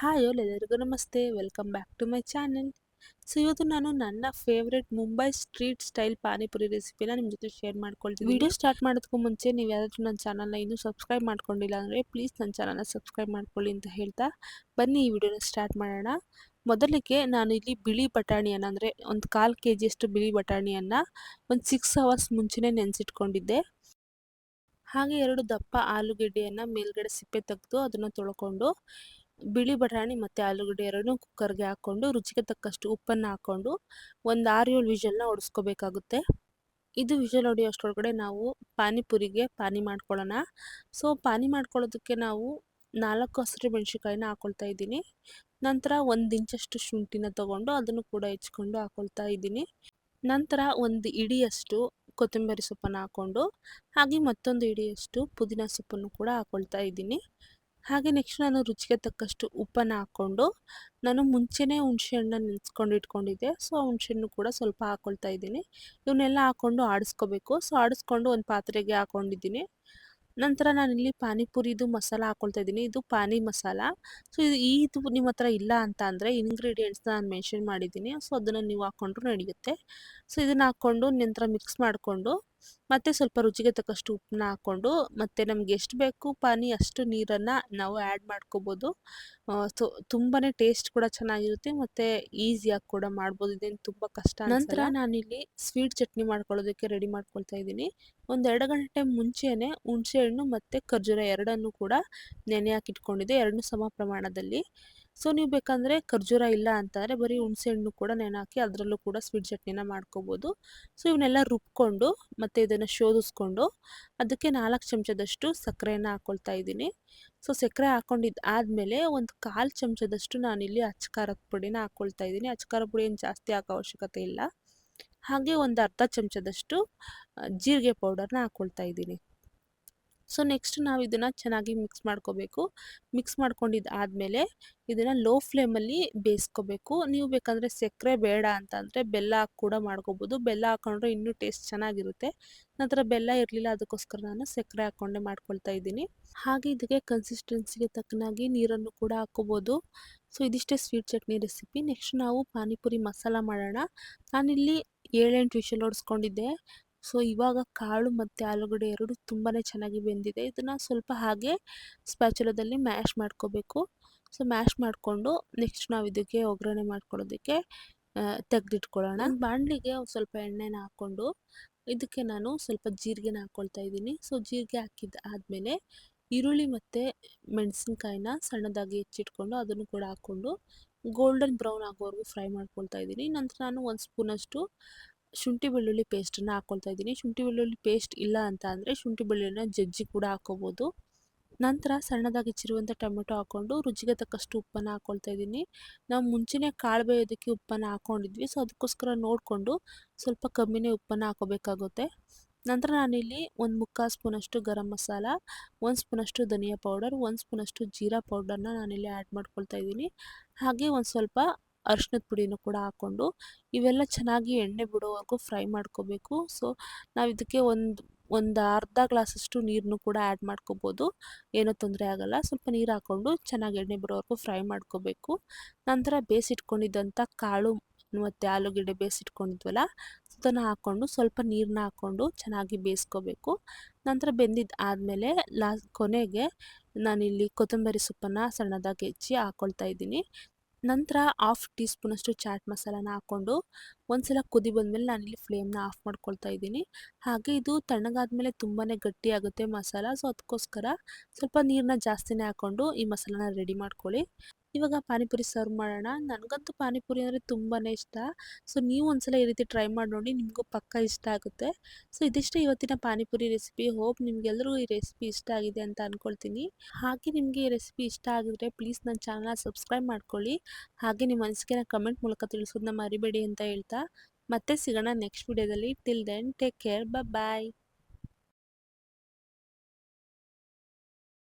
Hi ಎಲ್ಲರಿಗೂ ನಮಸ್ತೆ. Welcome back to my channel so ಇವತ್ತು ನಾನು ನನ್ನ favourite Mumbai street style panipuri ರೆಸಿಪಿನ ನಿಮ್ಮ ಜೊತೆ ಶೇರ್ ಮಾಡ್ಕೊಳ್ತೀನಿ. ವಿಡಿಯೋ ಸ್ಟಾರ್ಟ್ ಮಾಡೋದಕ್ಕೂ ಮುಂಚೆ ನೀವು ಯಾರಾದರೂ ನನ್ನ ಚಾನಲ್ನ ಇನ್ನೂ ಸಬ್ಸ್ಕ್ರೈಬ್ ಮಾಡ್ಕೊಂಡಿಲ್ಲ ಅಂದರೆ ಪ್ಲೀಸ್ ನನ್ನ ಚಾನಲ್ನ ಸಬ್ಸ್ಕ್ರೈಬ್ ಮಾಡ್ಕೊಳ್ಳಿ ಅಂತ ಹೇಳ್ತಾ ಬನ್ನಿ ಈ ವಿಡಿಯೋನ ಸ್ಟಾರ್ಟ್ ಮಾಡೋಣ. ಮೊದಲಿಗೆ ನಾನು ಇಲ್ಲಿ ಬಿಳಿ ಬಟಾಣಿಯನ್ನು ಅಂದರೆ ಒಂದು ಕಾಲು ಕೆ ಜಿಯಷ್ಟು ಬಿಳಿ ಬಟಾಣಿಯನ್ನು ಒಂದು ಸಿಕ್ಸ್ ಅವರ್ಸ್ ಮುಂಚೆನೇ ನೆನೆಸಿಟ್ಕೊಂಡಿದ್ದೆ. ಹಾಗೆ ಎರಡು ದಪ್ಪ ಆಲೂಗೆಡ್ಡೆಯನ್ನು ಮೇಲ್ಗಡೆ ಸಿಪ್ಪೆ ತೆಗೆದು ಅದನ್ನು ತೊಳ್ಕೊಂಡು ಬಿಳಿ ಬಟಾಣಿ ಮತ್ತು ಆಲೂಗಡ್ಡೆ ಎರಡನ್ನೂ ಕುಕ್ಕರ್ಗೆ ಹಾಕ್ಕೊಂಡು ರುಚಿಗೆ ತಕ್ಕಷ್ಟು ಉಪ್ಪನ್ನು ಹಾಕ್ಕೊಂಡು ಒಂದು ಆರು ಏಳು ವಿಷಲ್ನ ಒಡಿಸ್ಕೋಬೇಕಾಗುತ್ತೆ. ಇದು ವಿಷಲ್ ಹೊಡೆಯೋಷ್ಟೊಳಗಡೆ ನಾವು ಪಾನಿಪುರಿಗೆ ಪಾನಿ ಮಾಡ್ಕೊಳ್ಳೋಣ ಸೊ, ಪಾನಿ ಮಾಡ್ಕೊಳ್ಳೋದಕ್ಕೆ ನಾವು ನಾಲ್ಕು ಹಸಿರು ಮೆಣಸಿನ್ಕಾಯಿನ ಹಾಕ್ಕೊಳ್ತಾ ಇದ್ದೀನಿ. ನಂತರ ಒಂದು ಇಂಚಷ್ಟು ಶುಂಠಿನ ತೊಗೊಂಡು ಅದನ್ನು ಕೂಡ ಹೆಚ್ಕೊಂಡು ಹಾಕ್ಕೊಳ್ತಾ ಇದ್ದೀನಿ. ನಂತರ ಒಂದು ಇಡಿಯಷ್ಟು ಕೊತ್ತಂಬರಿ ಸೊಪ್ಪನ್ನು ಹಾಕ್ಕೊಂಡು ಹಾಗೆ ಮತ್ತೊಂದು ಇಡಿಯಷ್ಟು ಪುದೀನ ಸೊಪ್ಪನ್ನು ಕೂಡ ಹಾಕ್ಕೊಳ್ತಾ ಇದ್ದೀನಿ. ಹಾಗೆ ನೆಕ್ಸ್ಟ್ ನಾನು ರುಚಿಗೆ ತಕ್ಕಷ್ಟು ಉಪ್ಪನ್ನು ಹಾಕ್ಕೊಂಡು ನಾನು ಮುಂಚೆನೇ ಹುಣಸೆ ಹಣ್ಣನ್ನು ನೆನೆಸ್ಕೊಂಡು ಇಟ್ಕೊಂಡಿದ್ದೆ. ಸೊ ಆ ಹುಣಸೆಹಣ್ಣು ಕೂಡ ಸ್ವಲ್ಪ ಹಾಕ್ಕೊಳ್ತಾ ಇದ್ದೀನಿ. ಇವನ್ನೆಲ್ಲ ಹಾಕ್ಕೊಂಡು ಆಡಿಸ್ಕೋಬೇಕು. ಸೊ ಆಡಿಸ್ಕೊಂಡು ಒಂದು ಪಾತ್ರೆಗೆ ಹಾಕ್ಕೊಂಡಿದ್ದೀನಿ ನಂತರ ನಾನಿಲ್ಲಿ ಪಾನಿಪುರಿದು ಮಸಾಲ ಹಾಕ್ಕೊಳ್ತಾ ಇದ್ದೀನಿ. ಇದು ಪಾನಿ ಮಸಾಲ. ಸೊ ಇದು ಇದು ನಿಮ್ಮ ಹತ್ರ ಇಲ್ಲ ಅಂತ ಅಂದರೆ ಇಂಗ್ರೀಡಿಯೆಂಟ್ಸ್ನ ನಾನು ಮೆನ್ಷನ್ ಮಾಡಿದ್ದೀನಿ. ಸೊ ಅದನ್ನು ನೀವು ಹಾಕ್ಕೊಂಡ್ರು ನಡೆಯುತ್ತೆ. ಸೊ ಇದನ್ನು ಹಾಕ್ಕೊಂಡು ನಂತರ ಮಿಕ್ಸ್ ಮಾಡಿಕೊಂಡು ಮತ್ತು ಸ್ವಲ್ಪ ರುಚಿಗೆ ತಕ್ಕಷ್ಟು ಉಪ್ಪನ್ನ ಹಾಕ್ಕೊಂಡು, ಮತ್ತೆ ನಮ್ಗೆ ಎಷ್ಟು ಬೇಕು ಪಾನಿ ಅಷ್ಟು ನೀರನ್ನು ನಾವು ಆ್ಯಡ್ ಮಾಡ್ಕೋಬೋದು. ಸೊ ತುಂಬಾ ಟೇಸ್ಟ್ ಕೂಡ ಚೆನ್ನಾಗಿರುತ್ತೆ ಮತ್ತು ಈಸಿಯಾಗಿ ಕೂಡ ಮಾಡ್ಬೋದು. ಇದೇನು ತುಂಬ ಕಷ್ಟ ನಂತರ ನಾನಿಲ್ಲಿ ಸ್ವೀಟ್ ಚಟ್ನಿ ಮಾಡ್ಕೊಳ್ಳೋದಕ್ಕೆ ರೆಡಿ ಮಾಡ್ಕೊಳ್ತಾ ಇದ್ದೀನಿ. ಒಂದು ಎರಡು ಗಂಟೆ ಮುಂಚೆನೇ ಹುಣಸೆಹಣ್ಣು ಮತ್ತು ಖರ್ಜೂರ ಎರಡನ್ನೂ ಕೂಡ ನೆನೆ ಹಾಕಿಟ್ಕೊಂಡಿದ್ದೆ. ಎರಡನ್ನೂ ಸಮ ಪ್ರಮಾಣದಲ್ಲಿ. ಸೊ, ನೀವು ಬೇಕಂದರೆ ಖರ್ಜೂರ ಇಲ್ಲ ಅಂತಂದರೆ ಬರೀ ಹುಣಸೆಹಣ್ಣು ಕೂಡ ನೆನೆ ಹಾಕಿ ಅದರಲ್ಲೂ ಕೂಡ ಸ್ವೀಟ್ ಚಟ್ನಿನ ಮಾಡ್ಕೋಬೋದು. ಸೊ, ಇವನ್ನೆಲ್ಲ ರುಬ್ಕೊಂಡು ಮತ್ತು ಇದನ್ನು ಶೋಧಿಸ್ಕೊಂಡು ಅದಕ್ಕೆ ನಾಲ್ಕು ಚಮಚದಷ್ಟು ಸಕ್ಕರೆಯನ್ನು ಹಾಕ್ಕೊಳ್ತಾ ಇದ್ದೀನಿ. ಸೊ, ಸಕ್ಕರೆ ಹಾಕ್ಕೊಂಡಿದ್ದು ಆದಮೇಲೆ ಒಂದು ಕಾಲು ಚಮಚದಷ್ಟು ನಾನಿಲ್ಲಿ ಅಚ್ಚಕಾರದ ಪುಡಿನ ಹಾಕ್ಕೊಳ್ತಾ ಇದ್ದೀನಿ. ಅಚ್ಚಕಾರ ಪುಡಿ ಏನು ಜಾಸ್ತಿ ಹಾಕೋ ಅವಶ್ಯಕತೆ ಇಲ್ಲ. ಹಾಗೆ ಒಂದು ಅರ್ಧ ಚಮಚದಷ್ಟು ಜೀರಿಗೆ ಪೌಡರ್ನ ಹಾಕ್ಕೊಳ್ತಾ ಇದ್ದೀನಿ. ಸೊ ನೆಕ್ಸ್ಟ್ ನಾವು ಇದನ್ನು ಚೆನ್ನಾಗಿ ಮಿಕ್ಸ್ ಮಾಡ್ಕೋಬೇಕು. ಮಿಕ್ಸ್ ಮಾಡ್ಕೊಂಡಿದ್ದು ಆದಮೇಲೆ ಇದನ್ನು ಲೋ ಫ್ಲೇಮಲ್ಲಿ ಬೇಯಿಸ್ಕೋಬೇಕು. ನೀವು ಬೇಕಂದರೆ ಸಕ್ಕರೆ ಬೇಡ ಅಂತಂದರೆ ಬೆಲ್ಲ ಹಾಕಿ ಕೂಡ ಮಾಡ್ಕೋಬೋದು. ಬೆಲ್ಲ ಹಾಕೊಂಡ್ರೆ ಇನ್ನೂ ಟೇಸ್ಟ್ ಚೆನ್ನಾಗಿರುತ್ತೆ. ನಂತರ ಬೆಲ್ಲ ಇರಲಿಲ್ಲ ಅದಕ್ಕೋಸ್ಕರ ನಾನು ಸಕ್ಕರೆ ಹಾಕ್ಕೊಂಡೆ ಮಾಡ್ಕೊಳ್ತಾ ಇದ್ದೀನಿ. ಹಾಗೆ ಇದಕ್ಕೆ ಕನ್ಸಿಸ್ಟೆನ್ಸಿಗೆ ತಕ್ಕನಾಗಿ ನೀರನ್ನು ಕೂಡ ಹಾಕ್ಕೋಬೋದು. ಸೊ ಇದಿಷ್ಟೇ ಸ್ವೀಟ್ ಚಟ್ನಿ ರೆಸಿಪಿ ನೆಕ್ಸ್ಟ್ ನಾವು ಪಾನಿಪುರಿ ಮಸಾಲ ಮಾಡೋಣ. ನಾನಿಲ್ಲಿ ಏಳೆಂಟು ವಿಷಲ್ ಹೊಡ್ಸ್ಕೊಂಡಿದ್ದೆ ಸೊ ಇವಾಗ ಕಾಳು ಮತ್ತು ಆಲೂಗಡ್ಡೆ ಎರಡು ತುಂಬಾ ಚೆನ್ನಾಗಿ ಬೆಂದಿದೆ. ಇದನ್ನು ಸ್ವಲ್ಪ ಹಾಗೆ ಸ್ಪ್ಯಾಚುಲದಲ್ಲಿ ಮ್ಯಾಶ್ ಮಾಡ್ಕೋಬೇಕು. ಸೊ ಮ್ಯಾಶ್ ಮಾಡಿಕೊಂಡು ನೆಕ್ಸ್ಟ್ ನಾವು ಇದಕ್ಕೆ ಒಗ್ಗರಣೆ ಮಾಡ್ಕೊಳ್ಳೋದಕ್ಕೆ ತೆಗೆದಿಟ್ಕೊಳ್ಳೋಣ. ಬಾಣಲಿಗೆ ಸ್ವಲ್ಪ ಎಣ್ಣೆನ ಹಾಕ್ಕೊಂಡು ಇದಕ್ಕೆ ನಾನು ಸ್ವಲ್ಪ ಜೀರಿಗೆನ ಹಾಕ್ಕೊಳ್ತಾ ಇದ್ದೀನಿ. ಸೊ ಜೀರಿಗೆ ಹಾಕಿದ ಆದಮೇಲೆ ಈರುಳ್ಳಿ ಮತ್ತು ಮೆಣಸಿನ್ಕಾಯಿನ ಸಣ್ಣದಾಗಿ ಹೆಚ್ಚಿಟ್ಕೊಂಡು ಅದನ್ನು ಕೂಡ ಹಾಕ್ಕೊಂಡು ಗೋಲ್ಡನ್ ಬ್ರೌನ್ ಆಗೋವರೆಗೂ ಫ್ರೈ ಮಾಡ್ಕೊಳ್ತಾ ಇದ್ದೀನಿ. ನಂತರ ನಾನು ಒಂದು ಸ್ಪೂನಷ್ಟು ಶುಂಠಿ ಬೆಳ್ಳುಳ್ಳಿ ಪೇಸ್ಟನ್ನು ಹಾಕ್ಕೊಳ್ತಾ ಇದ್ದೀನಿ. ಶುಂಠಿ ಬೆಳ್ಳುಳ್ಳಿ ಪೇಸ್ಟ್ ಇಲ್ಲ ಅಂತ ಅಂದರೆ ಶುಂಠಿ ಬೆಳ್ಳುಳ್ಳಿನ ಜಜ್ಜಿ ಕೂಡ ಹಾಕ್ಕೋಬೋದು ನಂತರ ಸಣ್ಣದಾಗಿ ಹೆಚ್ಚಿರುವಂಥ ಟೊಮೆಟೊ ಹಾಕ್ಕೊಂಡು ರುಚಿಗೆ ತಕ್ಕಷ್ಟು ಉಪ್ಪನ್ನು ಹಾಕ್ಕೊಳ್ತಾ ಇದ್ದೀನಿ. ನಾವು ಮುಂಚೆನೇ ಕಾಳು ಬೇಯೋದಕ್ಕೆ ಉಪ್ಪನ್ನು ಹಾಕ್ಕೊಂಡಿದ್ವಿ ಸೊ, ಅದಕ್ಕೋಸ್ಕರ ನೋಡಿಕೊಂಡು ಸ್ವಲ್ಪ ಕಮ್ಮಿನೇ ಉಪ್ಪನ್ನು ಹಾಕೋಬೇಕಾಗುತ್ತೆ. ನಂತರ ನಾನಿಲ್ಲಿ ಒಂದು ಮುಕ್ಕಾಲು ಸ್ಪೂನಷ್ಟು ಗರಂ ಮಸಾಲ, ಒಂದು ಸ್ಪೂನಷ್ಟು ಧನಿಯಾ ಪೌಡರ್, ಒಂದು ಸ್ಪೂನಷ್ಟು ಜೀರಾ ಪೌಡರ್ನ ನಾನಿಲ್ಲಿ ಆ್ಯಡ್ ಮಾಡ್ಕೊಳ್ತಾ ಇದ್ದೀನಿ. ಹಾಗೆ ಒಂದು ಸ್ವಲ್ಪ ಅರ್ಶಿನದ ಪುಡಿನೂ ಕೂಡ ಹಾಕ್ಕೊಂಡು ಇವೆಲ್ಲ ಚೆನ್ನಾಗಿ ಎಣ್ಣೆ ಬಿಡೋವರೆಗೂ ಫ್ರೈ ಮಾಡ್ಕೋಬೇಕು. ಸೊ, ನಾವು ಇದಕ್ಕೆ ಒಂದು ಒಂದು ಅರ್ಧ ಗ್ಲಾಸಷ್ಟು ನೀರನ್ನು ಕೂಡ ಆ್ಯಡ್ ಮಾಡ್ಕೋಬೋದು. ಏನೂ ತೊಂದರೆ ಆಗೋಲ್ಲ. ಸ್ವಲ್ಪ ನೀರು ಹಾಕ್ಕೊಂಡು ಚೆನ್ನಾಗಿ ಎಣ್ಣೆ ಬಿಡೋವರೆಗೂ ಫ್ರೈ ಮಾಡ್ಕೋಬೇಕು. ನಂತರ ಬೇಯಿಸಿಟ್ಕೊಂಡಿದ್ದಂಥ ಕಾಳು ಮತ್ತು ಆಲೂಗೆಡ್ಡೆ ಬೇಯಿಸಿಟ್ಕೊಂಡಿದ್ವಲ್ಲ, ಅದನ್ನು ಹಾಕ್ಕೊಂಡು ಸ್ವಲ್ಪ ನೀರನ್ನ ಹಾಕ್ಕೊಂಡು ಚೆನ್ನಾಗಿ ಬೇಯಿಸ್ಕೋಬೇಕು. ನಂತರ ಬೆಂದಿದ್ದು ಆದಮೇಲೆ ಲಾಸ್ಟ್ ಕೊನೆಗೆ ನಾನಿಲ್ಲಿ ಕೊತ್ತಂಬರಿ ಸೊಪ್ಪನ್ನು ಸಣ್ಣದಾಗಿ ಹೆಚ್ಚಿ ಹಾಕ್ಕೊಳ್ತಾ ಇದ್ದೀನಿ. ನಂತರ ಹಾಫ್ ಟೀ ಸ್ಪೂನಷ್ಟು ಚಾಟ್ ಮಸಾಲಾನ ಹಾಕ್ಕೊಂಡು ಒಂದ್ಸಲ ಕುದಿ ಬಂದಮೇಲೆ ನಾನಿಲ್ಲಿ ಫ್ಲೇಮ್ನ ಆಫ್ ಮಾಡ್ಕೊಳ್ತಾ ಇದ್ದೀನಿ. ಹಾಗೆ ಇದು ತಣ್ಣಗಾದ್ಮೇಲೆ ತುಂಬಾ ಗಟ್ಟಿಯಾಗುತ್ತೆ ಮಸಾಲ ಸೊ ಅದಕ್ಕೋಸ್ಕರ ಸ್ವಲ್ಪ ನೀರನ್ನ ಜಾಸ್ತಿನೇ ಹಾಕ್ಕೊಂಡು ಈ ಮಸಾಲಾನ ರೆಡಿ ಮಾಡ್ಕೊಳ್ಳಿ. ಇವಾಗ ಪಾನಿಪುರಿ ಸರ್ವ್ ಮಾಡೋಣ. ನನಗಂತೂ ಪಾನಿಪುರಿ ಅಂದರೆ ತುಂಬಾ ಇಷ್ಟ. ಸೊ, ನೀವು ಒಂದ್ಸಲ ಈ ರೀತಿ ಟ್ರೈ ಮಾಡಿ ನೋಡಿ, ನಿಮಗೂ ಪಕ್ಕ ಇಷ್ಟ ಆಗುತ್ತೆ. ಸೊ, ಇದಿಷ್ಟೇ ಇವತ್ತಿನ ಪಾನಿಪುರಿ ರೆಸಿಪಿ. ಹೋಪ್ ನಿಮಗೆಲ್ಲರೂ ಈ ರೆಸಿಪಿ ಇಷ್ಟ ಆಗಿದೆ ಅಂತ ಅಂದ್ಕೊಳ್ತೀನಿ ಹಾಗೆ ನಿಮಗೆ ಈ ರೆಸಿಪಿ ಇಷ್ಟ ಆಗಿದ್ರೆ ಪ್ಲೀಸ್ ನನ್ನ ಚಾನಲ್ನ ಸಬ್ಸ್ಕ್ರೈಬ್ ಮಾಡ್ಕೊಳ್ಳಿ. ಹಾಗೆ ನಿಮ್ಮ ಅನಿಸಿಕೆನ ಕಮೆಂಟ್ ಮೂಲಕ ತಿಳಿಸೋದನ್ನ ಮರಿಬೇಡಿ ಅಂತ ಹೇಳ್ತಾ. ಮತ್ತೆ ಸಿಗೋಣ ನೆಕ್ಸ್ಟ್ ವಿಡಿಯೋದಲ್ಲಿ. Till then, take care. Bye